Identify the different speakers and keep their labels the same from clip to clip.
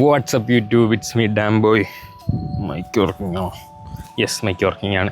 Speaker 1: WhatsApp YouTube it's me damn boy mic working yes mic working ആണ്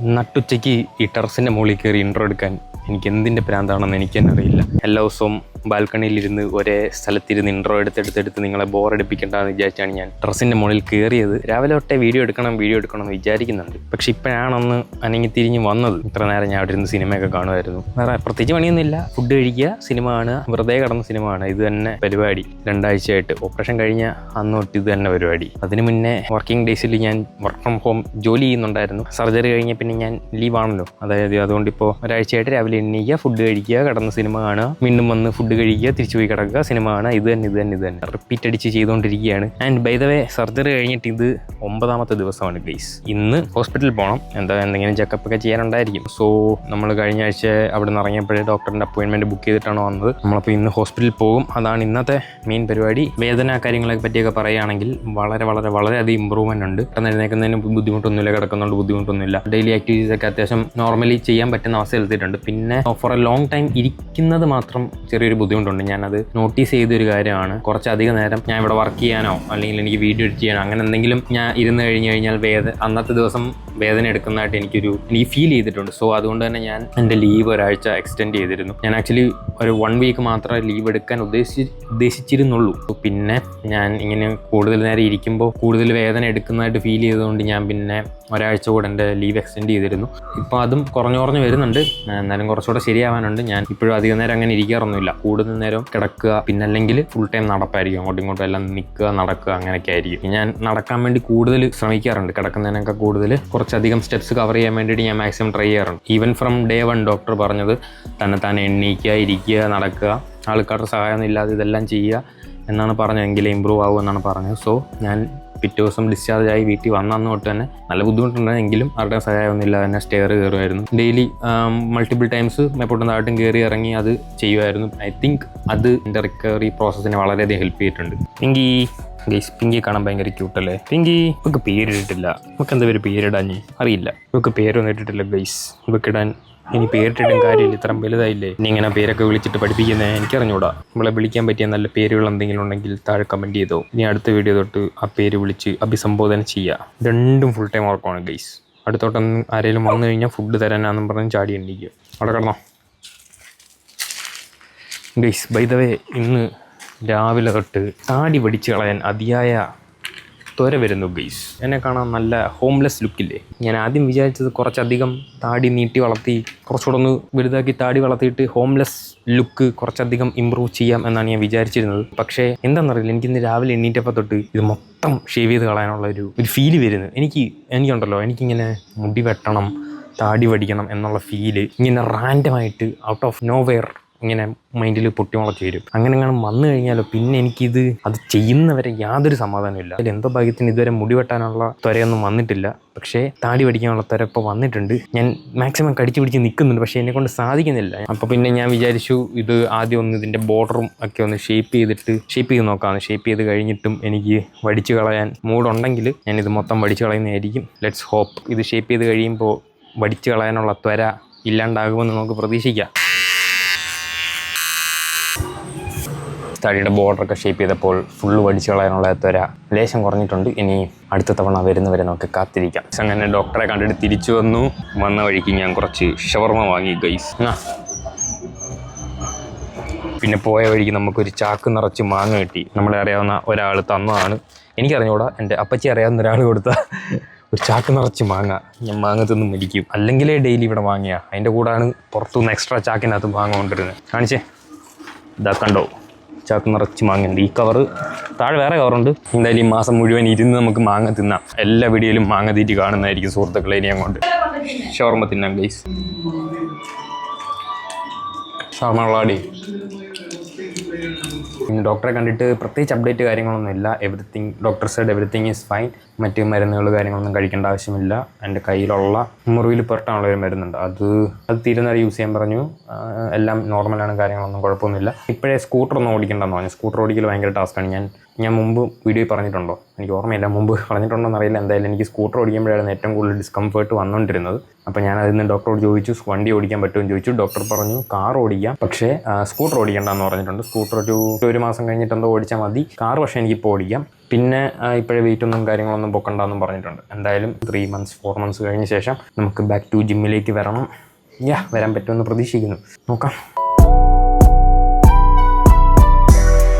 Speaker 1: നട്ടുച്ചയ്ക്ക് ഈ ടെറസിന്റെ മുകളിൽ കയറി ഇൻട്രോ എടുക്കാൻ എനിക്ക് എന്തിന്റെ പ്രാന്താണെന്ന് എനിക്ക് തന്നെ അറിയില്ല. എല്ലാ ദിവസവും ബാൽക്കണിയിലിരുന്ന് ഒരേ സ്ഥലത്തിരുന്ന് ഇൻട്രോ എടുത്തെടുത്തെടുത്ത് നിങ്ങളെ ബോറടിപ്പിക്കേണ്ടതെന്ന് വിചാരിച്ചാണ് ഞാൻ. ടെറസിന്റെ മുകളിൽ കയറിയത് രാവിലെ തൊട്ടേ വീഡിയോ എടുക്കണം വീഡിയോ എടുക്കണം എന്ന് വിചാരിക്കുന്നുണ്ട്. പക്ഷെ ഇപ്പോഴാണൊന്ന് അനങ്ങി തിരിഞ്ഞ് വന്നത്. ഇത്ര നേരം ഞാൻ അവിടെ ഇരുന്ന് സിനിമയൊക്കെ കാണുമായിരുന്നു. വേറെ പ്രത്യേകിച്ച് പണിയൊന്നുമില്ല. ഫുഡ് കഴിക്കുക സിനിമ കാണുക വെറുതെ കടന്ന സിനിമ കാണുക. ഇത് തന്നെ പരിപാടി. രണ്ടാഴ്ചയായിട്ട് ഓപ്പറേഷൻ കഴിഞ്ഞ അന്ന് തൊട്ട് ഇത് തന്നെ പരിപാടി. അതിന് മുന്നേ വർക്കിംഗ് ഡേയ്സിൽ ഞാൻ വർക്ക് ഫ്രം ഹോം ജോലി ചെയ്യുന്നുണ്ടായിരുന്നു. സർജറി കഴിഞ്ഞ പിന്നെ ഞാൻ ലീവാണല്ലോ അതായത് അതുകൊണ്ട് ഇപ്പോൾ ഒരാഴ്ചയായിട്ട് രാവിലെ എണ്ണീക്കുക ഫുഡ് കഴിക്കുക കടന്ന സിനിമ കാണുക. വീണ്ടും വന്ന് ഫുഡ് കഴിക്കുക തിരിച്ചു പോയി കിടക്കുക. സിനിമ കാണുക. ഇത് തന്നെ ഇത് തന്നെ ഇത് തന്നെ. റിപ്പീറ്റ് അടിച്ച് ചെയ്തുകൊണ്ടിരിക്കുകയാണ്. And by the way surgery കഴിഞ്ഞിട്ട് ഇത് ഒമ്പതാമത്തെ ദിവസമാണ് ഗ്ലീസ് ഇന്ന് ഹോസ്പിറ്റലിൽ പോകണം എന്താ എന്തെങ്കിലും ചെക്കപ്പ് ഒക്കെ ചെയ്യാനുണ്ടായിരിക്കും. സോ നമ്മൾ കഴിഞ്ഞ ആഴ്ച അവിടെ നിന്ന് ഇറങ്ങിയപ്പോഴേ ഡോക്ടറിന്റെ അപ്പോയിൻമെന്റ് ബുക്ക് ചെയ്തിട്ടാണ് വന്നത്. നമ്മളപ്പോൾ ഇന്ന് ഹോസ്പിറ്റലിൽ പോകും. അതാണ് ഇന്നത്തെ മെയിൻ പരിപാടി. വേദന കാര്യങ്ങളെ പറ്റിയൊക്കെ പറയുകയാണെങ്കിൽ വളരെ വളരെ വളരെ അധികം ഇമ്പ്രൂവ്മെന്റ് ഉണ്ട്. പെട്ടെന്ന് എഴുന്നേക്കുന്നതിന് ബുദ്ധിമുട്ടൊന്നുമില്ല കിടക്കുന്നുണ്ട് ബുദ്ധിമുട്ടൊന്നുമില്ല. ഡെയിലി ആക്ടിവിറ്റീസ് ഒക്കെ അത്യാവശ്യം നോർമലി ചെയ്യാൻ പറ്റുന്ന അവസ്ഥ എത്തിയിട്ടുണ്ട്. പിന്നെ ഫോർ എ ലോങ് ടൈം ഇരിക്കുന്നത് മാത്രം ചെറിയൊരു ബുദ്ധിമുട്ടുണ്ട്. ഞാനത് നോട്ടീസ് ചെയ്തൊരു കാര്യമാണ്. കുറച്ചധികം നേരം ഞാൻ ഇവിടെ വർക്ക് ചെയ്യാനോ അല്ലെങ്കിൽ എനിക്ക് വീഡിയോ എഡിറ്റ് ചെയ്യാനോ അങ്ങനെ എന്തെങ്കിലും ഞാൻ ഇരുന്ന് കഴിഞ്ഞ് കഴിഞ്ഞാൽ വേദ അന്നത്തെ ദിവസം വേദന എടുക്കുന്നതായിട്ട് എനിക്കൊരു എനിക്ക് ഫീൽ ചെയ്തിട്ടുണ്ട്. സോ അതുകൊണ്ട് തന്നെ ഞാൻ എന്റെ ലീവ് ഒരാഴ്ച എക്സ്റ്റെൻഡ് ചെയ്തിരുന്നു. ഞാൻ ആക്ച്വലി ഒരു വൺ വീക്ക് മാത്രമേ ലീവ് എടുക്കാൻ ഉദ്ദേശി ഉദ്ദേശിച്ചിരുന്നുള്ളൂ. പിന്നെ ഞാൻ ഇങ്ങനെ കൂടുതൽ നേരം ഇരിക്കുമ്പോൾ കൂടുതൽ വേദന എടുക്കുന്നതായിട്ട് ഫീൽ ചെയ്തുകൊണ്ട് ഞാൻ പിന്നെ ഒരാഴ്ച കൂടെ എന്റെ ലീവ് എക്സ്റ്റെൻഡ് ചെയ്തിരുന്നു. ഇപ്പോൾ അതും കുറഞ്ഞു കുറഞ്ഞ് വരുന്നുണ്ട്. എന്നാലും കുറച്ചുകൂടെ ശരിയാവാനുണ്ട്. ഞാൻ ഇപ്പോഴും അധികം നേരം അങ്ങനെ ഇരിക്കാറൊന്നുമില്ല. കൂടുതൽ നേരം കിടക്കുക പിന്നെ അല്ലെങ്കിൽ ഫുൾ ടൈം നടപ്പായിരിക്കും. അങ്ങോട്ടും ഇങ്ങോട്ടും എല്ലാം നിൽക്കുക നടക്കുക അങ്ങനെയൊക്കെ ആയിരിക്കും. ഞാൻ നടക്കാൻ വേണ്ടി കൂടുതൽ ശ്രമിക്കാറുണ്ട്. കിടക്കുന്നതിനൊക്കെ കൂടുതൽ കുറച്ചധികം സ്റ്റെപ്സ് കവർ ചെയ്യാൻ വേണ്ടിയിട്ട് ഞാൻ മാക്സിമം ട്രൈ ചെയ്യാറുണ്ട്. Even from day one doctor പറഞ്ഞത് തന്നെ താൻ എണ്ണീക്കുക ഇരിക്കുക നടക്കുക ആൾക്കാരുടെ സഹായമൊന്നും ഇല്ലാതെ ഇതെല്ലാം ചെയ്യുക എന്നാണ് പറഞ്ഞത്. എങ്കിലും ഇമ്പ്രൂവ് ആകും എന്നാണ് പറഞ്ഞത്. സോ ഞാൻ പിറ്റേ ദിവസം ഡിസ്ചാർജ് ആയി വീട്ടിൽ വന്ന തൊട്ട് തന്നെ നല്ല ബുദ്ധിമുട്ടുണ്ടായെങ്കിലും ആരുടെ സഹായമൊന്നും ഇല്ലാതെ തന്നെ സ്റ്റെയർ കയറുമായിരുന്നു. ഡെയിലി മൾട്ടിപ്പിൾ ടൈംസ് മെപ്പോട്ടും താഴോട്ടും കയറി ഇറങ്ങി അത് ചെയ്യുമായിരുന്നു. ഐ തിങ്ക് അത് എന്റെ റിക്കവറി പ്രോസസ്സിനെ വളരെയധികം ഹെൽപ്പ് ചെയ്തിട്ടുണ്ട്. പിങ്കി ഗൈസ് പിങ്കി കാണാൻ ഭയങ്കര ക്യൂട്ടല്ലേ പിങ്കി ഇവക്ക് പേരിട്ടിട്ടില്ല. നമുക്ക് എന്താ പേര് പേരിടാഞ്ഞ് അറിയില്ല. ഇവക്ക് പേരൊന്നും ഇട്ടിട്ടില്ല ഗൈസ്. നമുക്ക് ഇടാൻ ഇനി പേരിട്ടിട്ടും കാര്യമില്ല. ഇത്രയും വലുതായില്ലേ? ഇനി ഇങ്ങനെ പേരൊക്കെ വിളിച്ചിട്ട് പഠിപ്പിക്കുന്നത് എനിക്കറിഞ്ഞൂടാ. നമ്മളെ വിളിക്കാൻ പറ്റിയ നല്ല പേരുകൾ എന്തെങ്കിലും ഉണ്ടെങ്കിൽ താഴെ കമന്റ് ചെയ്തോ. ഇനി അടുത്ത വീഡിയോ തൊട്ട് ആ പേര് വിളിച്ച് അഭിസംബോധന ചെയ്യുക രണ്ടും ഫുൾ ടൈം ഉറക്കമാണ് ഗൈസ്. അടുത്തോട്ടൊന്ന് ആരെങ്കിലും വന്നു കഴിഞ്ഞാൽ ഫുഡ് തരാനാന്നും പറഞ്ഞ് ചാടി എണ്ണിക്കുക അവിടെ കിടന്നോ. ഗൈസ് ബൈ ദ വേ ഇന്ന് രാവിലെ തൊട്ട് താടി വടിച്ച് കളയാൻ അതിയായ ത്വര വരുന്നു ഗൈസ് എന്നെ കാണാൻ നല്ല ഹോംലെസ് ലുക്കില്ലേ ഞാൻ ആദ്യം വിചാരിച്ചത് കുറച്ചധികം താടി നീട്ടി വളർത്തി കുറച്ചുകൂടെ ഒന്ന് വലുതാക്കി താടി വളർത്തിയിട്ട് ഹോംലെസ് ലുക്ക് കുറച്ചധികം ഇമ്പ്രൂവ് ചെയ്യാം എന്നാണ് ഞാൻ വിചാരിച്ചിരുന്നത്. പക്ഷേ എന്താണെന്നറിയില്ല എനിക്കിന്ന് രാവിലെ എണ്ണീറ്റപ്പോൾ തൊട്ട് ഇത് മൊത്തം ഷേവ് ചെയ്ത് കളയാനുള്ള ഒരു ഒരു ഫീൽ വരുന്നു. എനിക്ക് എനിക്കുണ്ടല്ലോ എനിക്കിങ്ങനെ മുടി വെട്ടണം താടി വടിക്കണം എന്നുള്ള ഫീൽ ഇങ്ങനെ റാൻഡമായിട്ട് ഔട്ട് ഓഫ് നോ വെയർ ഇങ്ങനെ മൈൻഡിൽ പൊട്ടിമുളച്ച് വരും. അങ്ങനെ അങ്ങനെ വന്നു കഴിഞ്ഞാലോ പിന്നെ എനിക്കിത് അത് ചെയ്യുന്നവരെ യാതൊരു സമാധാനമില്ല അതിൽ എന്തോ ഭാഗ്യത്തിന് ഇതുവരെ മുടി വെട്ടാനുള്ള ത്വരയൊന്നും വന്നിട്ടില്ല. പക്ഷേ താടി പഠിക്കാനുള്ള ത്വര ഇപ്പോൾ വന്നിട്ടുണ്ട്. ഞാൻ മാക്സിമം കടിച്ചു പിടിച്ച് നിൽക്കുന്നുണ്ട് പക്ഷേ എന്നെ കൊണ്ട് സാധിക്കുന്നില്ല. അപ്പോൾ പിന്നെ ഞാൻ വിചാരിച്ചു ഇത് ആദ്യം ഒന്ന് ഇതിന്റെ ബോർഡറും ഒക്കെ ഒന്ന് ഷേപ്പ് ചെയ്തിട്ട് ഷേപ്പ് ചെയ്ത് നോക്കാമെന്ന് ഷേപ്പ് ചെയ്ത് കഴിഞ്ഞിട്ടും എനിക്ക് വടിച്ചു കളയാൻ മൂടുണ്ടെങ്കിൽ ഞാൻ ഇത് മൊത്തം വടിച്ചു കളയുന്നതായിരിക്കും. ലെറ്റ്സ് ഹോപ്പ് ഇത് ഷേപ്പ് ചെയ്ത് കഴിയുമ്പോൾ വടിച്ചു കളയാനുള്ള ത്വര ഇല്ലാണ്ടാകുമെന്ന് നമുക്ക് പ്രതീക്ഷിക്കാം. തടിയുടെ ബോർഡറൊക്കെ ഷേപ്പ് ചെയ്തപ്പോൾ ഫുള്ള് വടിച്ചു കളയാനുള്ള ത്വര ലേശം കുറഞ്ഞിട്ടുണ്ട്. ഇനി അടുത്ത തവണ വരുന്നവരെ നമുക്ക് കാത്തിരിക്കാം. അങ്ങനെ ഡോക്ടറെ കണ്ടിട്ട് തിരിച്ചു വന്നു. വന്ന വഴിക്ക് ഞാൻ കുറച്ച് ഷവർമ വാങ്ങി ഗൈസ് ആ. പിന്നെ പോയ വഴിക്ക് നമുക്കൊരു ചാക്ക് നിറച്ച് മാങ്ങ കിട്ടി. നമ്മളെ അറിയാവുന്ന ഒരാൾ തന്നതാണ്. എനിക്കറിഞ്ഞൂടാ എന്റെ അപ്പച്ചി അറിയാവുന്ന ഒരാൾ കൊടുത്ത ഒരു ചാക്ക് നിറച്ച് മാങ്ങ. ഞാൻ മാങ്ങ തിന്ന് മരിക്കും. അല്ലെങ്കിലേ ഡെയിലി ഇവിടെ വാങ്ങിയ. അതിന്റെ കൂടാണ് പുറത്തുനിന്ന് എക്സ്ട്രാ ചാക്കിനകത്ത് മാങ്ങ കൊണ്ടിരുന്നത് കാണിച്ചേ? ഇതാ കണ്ടോ? ചാക്ക് നിറച്ച് മാങ്ങയുണ്ട് ഈ കവറ് താഴെ വേറെ കവറുണ്ട് എന്തായാലും ഈ മാസം മുഴുവൻ ഇരുന്ന് നമുക്ക് മാങ്ങ തിന്നാം. എല്ലാ വീഡിയോയിലും മാങ്ങ തീറ്റി കാണുന്നതായിരിക്കും സുഹൃത്തുക്കളെ ഇനി അങ്ങോട്ട്. ഷവർമ തിന്നാം ഗൈസ് പിന്നെ ഡോക്ടറെ കണ്ടിട്ട് പ്രത്യേകിച്ച് അപ്ഡേറ്റ് കാര്യങ്ങളൊന്നും ഇല്ല. Everything doctor side everything is fine മറ്റ് മരുന്നുകൾ കാര്യങ്ങളൊന്നും കഴിക്കേണ്ട ആവശ്യമില്ല. എന്റെ കയ്യിലുള്ള മുറിവിൽ പുരട്ടാനുള്ള ഒരു മരുന്നുണ്ട്. അത് അത് തീരുന്നവരെ യൂസ് ചെയ്യാൻ പറഞ്ഞു. എല്ലാം നോർമലാണ് കാര്യങ്ങളൊന്നും കുഴപ്പമൊന്നുമില്ല. ഇപ്പോഴേ സ്കൂട്ടർ ഒന്നും ഓടിക്കേണ്ടെന്ന് പറഞ്ഞു. സ്കൂട്ടർ ഓടിക്കൽ ഭയങ്കര ടാസ്ക്കാണ് ഞാൻ ഞാൻ മുമ്പ് വീഡിയോയിൽ പറഞ്ഞിട്ടുണ്ടോ? എനിക്ക് ഓർമ്മയില്ല. മുമ്പ് പറഞ്ഞിട്ടുണ്ടോ എന്നറിയില്ല എന്തായാലും എനിക്ക് സ്കൂട്ടർ ഓടിക്കുമ്പോഴായിരുന്നു ഏറ്റവും കൂടുതൽ ഡിസ്കംഫേർട്ട് വന്നുകൊണ്ടിരുന്നത് അപ്പോൾ ഞാൻ അതിൽ നിന്ന് ഡോക്ടറോട് ചോദിച്ചു വണ്ടി ഓടിക്കാൻ പറ്റുമെന്ന് ചോദിച്ചു. ഡോക്ടർ പറഞ്ഞു കാർ ഓടിക്കാം. പക്ഷേ സ്കൂട്ടർ ഓടിക്കണ്ടെന്ന് പറഞ്ഞിട്ടുണ്ട്. സ്കൂട്ടർ ഒരു ഒരു മാസം കഴിഞ്ഞിട്ട് എന്തോ ഓടിച്ചാൽ മതി. കാർ പക്ഷേ എനിക്കിപ്പോൾ ഓടിക്കാം. പിന്നെ ഇപ്പോഴേ വെയിറ്റ് ഒന്നും കാര്യങ്ങളൊന്നും പൊക്കണ്ടെന്നും പറഞ്ഞിട്ടുണ്ട്. എന്തായാലും ത്രീ മന്ത്സ് ഫോർ മന്ത്സ് കഴിഞ്ഞ ശേഷം നമുക്ക് ബാക്ക് ടു ജിമ്മിലേക്ക് വരണം. യാ വരാൻ പറ്റുമെന്ന് പ്രതീക്ഷിക്കുന്നു. നോക്കാം.